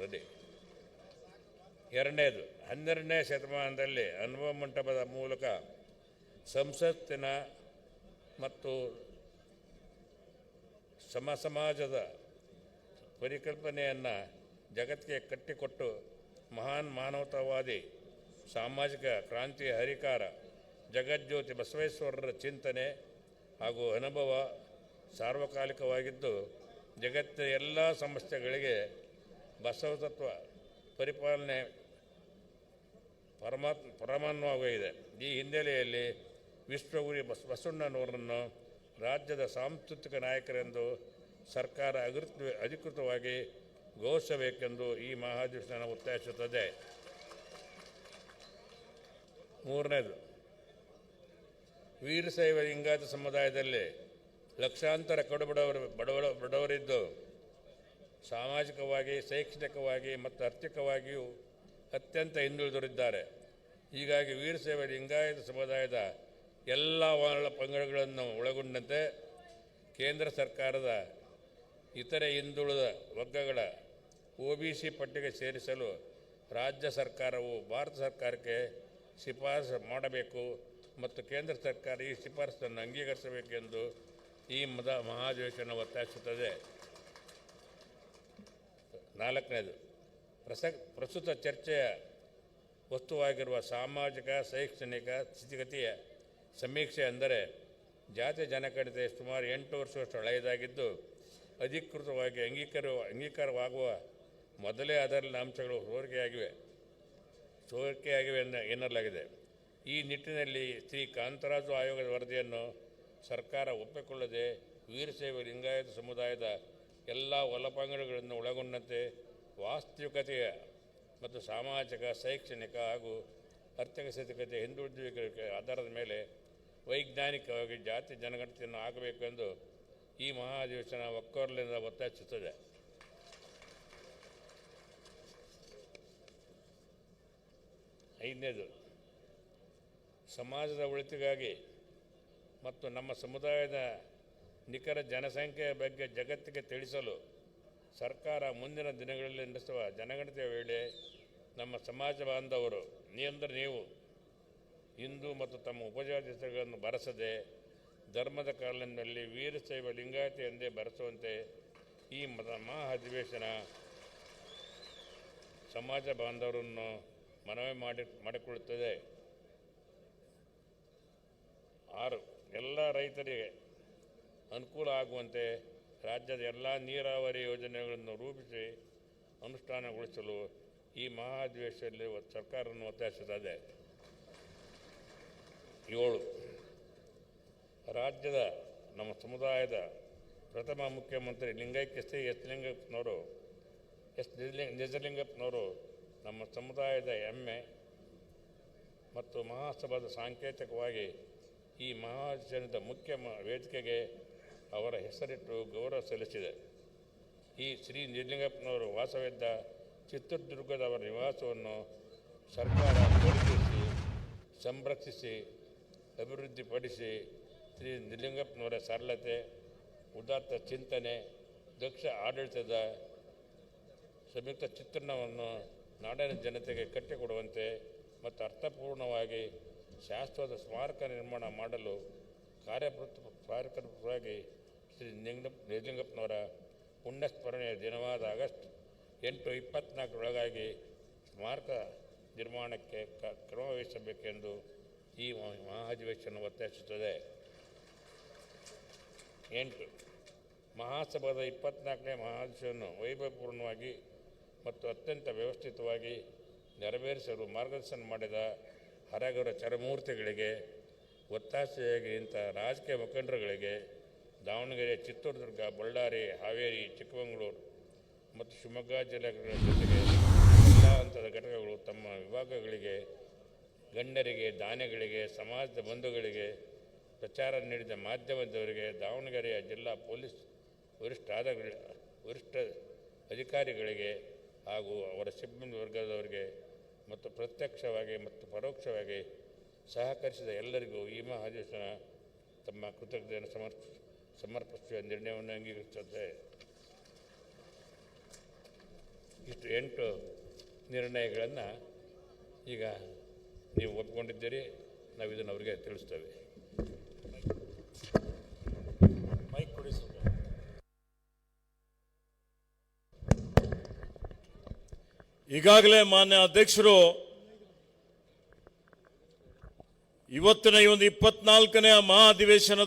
Ready ಎರಡನೇದು, ಹನ್ನೆರಡನೇ ಶತಮಾನದಲ್ಲಿ ಅನುಭವ ಮಂಟಪದ ಮೂಲಕ ಸಂಸತ್ತಿನ ಮತ್ತು ಸಮ ಸಮಾಜದ ಪರಿಕಲ್ಪನೆಯನ್ನು ಜಗತ್ತಿಗೆ ಕಟ್ಟಿಕೊಟ್ಟು ಮಹಾನ್ ಮಾನವತಾವಾದಿ, ಸಾಮಾಜಿಕ ಕ್ರಾಂತಿಯ ಹರಿಕಾರ, ಜಗಜ್ಯೋತಿ ಬಸವೇಶ್ವರರ ಚಿಂತನೆ ಹಾಗೂ ಅನುಭವ ಸಾರ್ವಕಾಲಿಕವಾಗಿದ್ದು, ಜಗತ್ತಿನ ಎಲ್ಲ ಸಮಸ್ಯೆಗಳಿಗೆ ಬಸವತತ್ವ ಪರಿಪಾಲನೆ ಪರಮಾತ್ಮ ಪರಮಾನ್ವವಾಗಿದೆ ಈ ಹಿನ್ನೆಲೆಯಲ್ಲಿ ವಿಶ್ವಗುರಿ ಬಸ್ ಬಸವಣ್ಣನವರನ್ನು ರಾಜ್ಯದ ಸಾಂಸ್ಕೃತಿಕ ನಾಯಕರೆಂದು ಸರ್ಕಾರ ಅಧಿಕೃತ ಅಧಿಕೃತವಾಗಿ ಘೋಷಿಸಬೇಕೆಂದು ಈ ಮಹಾಧಿವೇಶನ ಒತ್ತಾಯಿಸುತ್ತದೆ. ಮೂರನೇದು, ವೀರಶೈವ ಲಿಂಗಾಯತ ಸಮುದಾಯದಲ್ಲಿ ಲಕ್ಷಾಂತರ ಕಡುಬಡವರು ಬಡವ ಬಡವರಿದ್ದು ಸಾಮಾಜಿಕವಾಗಿ, ಶೈಕ್ಷಣಿಕವಾಗಿ ಮತ್ತು ಆರ್ಥಿಕವಾಗಿಯೂ ಅತ್ಯಂತ ಹಿಂದುಳಿದರಿದ್ದಾರೆ ಹೀಗಾಗಿ ವೀರಶೈವ ಲಿಂಗಾಯತ ಸಮುದಾಯದ ಎಲ್ಲ ವರ್ಣ ಪಂಗಡಗಳನ್ನು ಒಳಗೊಂಡಂತೆ ಕೇಂದ್ರ ಸರ್ಕಾರದ ಇತರೆ ಹಿಂದುಳಿದ ವರ್ಗಗಳ ಒ ಬಿ ಸಿ ಪಟ್ಟಿಗೆ ಸೇರಿಸಲು ರಾಜ್ಯ ಸರ್ಕಾರವು ಭಾರತ ಸರ್ಕಾರಕ್ಕೆ ಶಿಫಾರಸು ಮಾಡಬೇಕು ಮತ್ತು ಕೇಂದ್ರ ಸರ್ಕಾರ ಈ ಶಿಫಾರಸನ್ನು ಅಂಗೀಕರಿಸಬೇಕೆಂದು ಈ ಮದ ಮಹಾಧಿವೇಶನ ಒತ್ತಾಯಿಸುತ್ತದೆ. ನಾಲ್ಕನೇದು ಪ್ರಸಕ್ ಪ್ರಸ್ತುತ ಚರ್ಚೆಯ ವಸ್ತುವಾಗಿರುವ ಸಾಮಾಜಿಕ, ಶೈಕ್ಷಣಿಕ ಸ್ಥಿತಿಗತಿಯ ಸಮೀಕ್ಷೆ ಅಂದರೆ ಜಾತಿ ಜನಗಣತಿ ಸುಮಾರು ಎಂಟು ವರ್ಷದಷ್ಟು ಹಳೆಯದಾಗಿದ್ದು, ಅಧಿಕೃತವಾಗಿ ಅಂಗೀಕಾರ, ಅಂಗೀಕಾರವಾಗುವ ಮೊದಲೇ ಅದರಲ್ಲಿನ ಅಂಶಗಳು ಸೋರಿಕೆಯಾಗಿವೆ ಸೋರಿಕೆಯಾಗಿವೆ ಎನ್ನ, ಎನ್ನಲಾಗಿದೆ. ಈ ನಿಟ್ಟಿನಲ್ಲಿ ಶ್ರೀ ಕಾಂತರಾಜು ಆಯೋಗದ ವರದಿಯನ್ನು ಸರ್ಕಾರ ಒಪ್ಪಿಕೊಳ್ಳದೆ ವೀರಶೈವ ಲಿಂಗಾಯತ ಸಮುದಾಯದ ಎಲ್ಲ ಒಲಪಂಗಡಗಳನ್ನು ಒಳಗೊಂಡಂತೆ ವಾಸ್ತವಿಕತೆಯ ಮತ್ತು ಸಾಮಾಜಿಕ, ಶೈಕ್ಷಣಿಕ ಹಾಗೂ ಆರ್ಥಿಕ ಸ್ಥಿತಿಗತಿ ಹಿಂದುಳಿದ ಆಧಾರದ ಮೇಲೆ ವೈಜ್ಞಾನಿಕವಾಗಿ ಜಾತಿ ಜನಗಣತಿಯನ್ನು ಆಗಬೇಕೆಂದು ಈ ಮಹಾಧಿವೇಶನ ಒಕ್ಕೊರಲಿಂದ ಒತ್ತಾಯಿಸುತ್ತದೆ. ಐದನೇದು, ಸಮಾಜದ ಒಳಿತಿಗಾಗಿ ಮತ್ತು ನಮ್ಮ ಸಮುದಾಯದ ನಿಖರ ಜನಸಂಖ್ಯೆಯ ಬಗ್ಗೆ ಜಗತ್ತಿಗೆ ತಿಳಿಸಲು ಸರ್ಕಾರ ಮುಂದಿನ ದಿನಗಳಲ್ಲಿ ನಡೆಸುವ ಜನಗಣತಿಯ ವೇಳೆ ನಮ್ಮ ಸಮಾಜ ಬಾಂಧವರು ನೀಂದ್ರೆ ನೀವು, ಹಿಂದೂ ಮತ್ತು ತಮ್ಮ ಉಪಜಾತಿ ಹೆಸರುಗಳನ್ನು ಬರೆಸದೆ ಧರ್ಮದ ಕಾಲಿನಲ್ಲಿ ವೀರಶೈವ ಲಿಂಗಾಯತ ಎಂದೇ ಬರೆಸುವಂತೆ ಈ ಮಹಾ ಅಧಿವೇಶನ ಸಮಾಜ ಬಾಂಧವರನ್ನು ಮನವಿ ಮಾಡಿ, ಮಾಡಿಕೊಳ್ಳುತ್ತದೆ. ಆರು, ಎಲ್ಲ ರೈತರಿಗೆ ಅನುಕೂಲ ಆಗುವಂತೆ ರಾಜ್ಯದ ಎಲ್ಲ ನೀರಾವರಿ ಯೋಜನೆಗಳನ್ನು ರೂಪಿಸಿ ಅನುಷ್ಠಾನಗೊಳಿಸಲು ಈ ಮಹಾ ಅಧಿವೇಶನದಲ್ಲಿ ಒತ್- ಸರ್ಕಾರವನ್ನು ಒತ್ತಾಯಿಸುತ್ತದೆ. ಏಳು. ರಾಜ್ಯದ, ನಮ್ಮ ಸಮುದಾಯದ ಪ್ರಥಮ ಮುಖ್ಯಮಂತ್ರಿ ಲಿಂಗೈಕ್ಯ ಶ್ರೀ ಎಸ್ ಲಿಂಗಪ್ಪನವರು, ಎಸ್ ನಿಜಲಿಂಗ ನಿಜಲಿಂಗಪ್ಪನವರು ನಮ್ಮ ಸಮುದಾಯದ ಹೆಮ್ಮೆ ಮತ್ತು ಮಹಾಸಭಾದ ಸಾಂಕೇತಿಕವಾಗಿ ಈ ಮಹಾಜನದ ಮುಖ್ಯ ವೇದಿಕೆಗೆ ಅವರ ಹೆಸರಿಟ್ಟು ಗೌರವ ಸಲ್ಲಿಸಿದೆ. ಈ ಶ್ರೀ ನಿರ್ಲಿಂಗಪ್ಪನವರು ವಾಸವಿದ್ದ ಚಿತ್ರದುರ್ಗದವರ ನಿವಾಸವನ್ನು ಸರ್ಕಾರ ಪರಿಚಯಿಸಿ ಸಂರಕ್ಷಿಸಿ, ಅಭಿವೃದ್ಧಿಪಡಿಸಿ, ಶ್ರೀ ನಿರ್ಲಿಂಗಪ್ಪನವರ ಸರಳತೆ, ಉದಾತ್ತ ಚಿಂತನೆ, ದಕ್ಷ ಆಡಳಿತದ ಸಂಯುಕ್ತ ಚಿತ್ರಣವನ್ನು ನಾಡಿನ ಜನತೆಗೆ ಕಟ್ಟಿಕೊಡುವಂತೆ ಮತ್ತು ಅರ್ಥಪೂರ್ಣವಾಗಿ ಶಾಶ್ವತ ಸ್ಮಾರಕ ನಿರ್ಮಾಣ ಮಾಡಲು ಕಾರ್ಯಪ್ರತ್ ಕಾರ್ಯಕರ್ತವಾಗಿ ಶ್ರೀ ನಿಂಗ ನಿಜಲಿಂಗಪ್ಪನವರ ಪುಣ್ಯಸ್ಮರಣೆಯ ದಿನವಾದ ಆಗಸ್ಟ್ ಎಂಟು ಇಪ್ಪತ್ನಾಲ್ಕರೊಳಗಾಗಿ ಸ್ಮಾರಕ ನಿರ್ಮಾಣಕ್ಕೆ ಕ್ರಮ ವಹಿಸಬೇಕೆಂದು ಈ ಮಹಾಧಿವೇಶನ ಒತ್ತಾಯಿಸುತ್ತದೆ. ಎಂಟು, ಮಹಾಸಭಾದ ಇಪ್ಪತ್ನಾಲ್ಕನೇ ಮಹಾಧಿವೇಶನವನ್ನು ವೈಭವಪೂರ್ಣವಾಗಿ ಮತ್ತು ಅತ್ಯಂತ ವ್ಯವಸ್ಥಿತವಾಗಿ ನೆರವೇರಿಸಲು ಮಾರ್ಗದರ್ಶನ ಮಾಡಿದ ಹರಗರ ಚರಮೂರ್ತಿಗಳಿಗೆ ಒತ್ತಾಸೆಯಾಗಿ ಇಂಥ ರಾಜಕೀಯ ಮುಖಂಡರುಗಳಿಗೆ ದಾವಣಗೆರೆ ಚಿತ್ರದುರ್ಗ ಬಳ್ಳಾರಿ, ಹಾವೇರಿ, ಚಿಕ್ಕಮಗಳೂರು ಮತ್ತು ಶಿವಮೊಗ್ಗ ಜಿಲ್ಲೆಗಳ ಜೊತೆಗೆ ಎಲ್ಲ ಹಂತದ ಘಟಕಗಳು ತಮ್ಮ ವಿಭಾಗಗಳಿಗೆ, ಗಣ್ಯರಿಗೆ, ದಾನಿಗಳಿಗೆ, ಸಮಾಜದ ಬಂಧುಗಳಿಗೆ ಪ್ರಚಾರ ನೀಡಿದ ಮಾಧ್ಯಮದವರಿಗೆ ದಾವಣಗೆರೆಯ ಜಿಲ್ಲಾ ಪೊಲೀಸ್ ವರಿಷ್ಠಾದ ವರಿಷ್ಠ ಅಧಿಕಾರಿಗಳಿಗೆ ಹಾಗೂ ಅವರ ಸಿಬ್ಬಂದಿ ವರ್ಗದವರಿಗೆ ಮತ್ತು ಪ್ರತ್ಯಕ್ಷವಾಗಿ ಮತ್ತು ಪರೋಕ್ಷವಾಗಿ ಸಹಕರಿಸಿದ ಎಲ್ಲರಿಗೂ ಈ ಮಹಾಧಿವೇಶನ ತಮ್ಮ ಕೃತಜ್ಞತೆಯನ್ನು ಸಮರ್ಪ, ಸಮರ್ಪಿಸುವ ನಿರ್ಣಯವನ್ನು ಅಂಗೀಕರಿಸುತ್ತದೆ ಇಷ್ಟು ಎಂಟು ನಿರ್ಣಯಗಳನ್ನು ಈಗ ನೀವು ಒಪ್ಪಿಕೊಂಡಿದ್ದೀರಿ ನಾವು ಇದನ್ನು ಅವರಿಗೆ ತಿಳಿಸ್ತೇವೆ ಮೈಕ್. ಈಗಾಗಲೇ ಮಾನ್ಯ ಅಧ್ಯಕ್ಷರು ಇವತ್ತಿನ ಈ ಒಂದು ಇಪ್ಪತ್ನಾಲ್ಕನೇ ಮಹಾ ಅಧಿವೇಶನ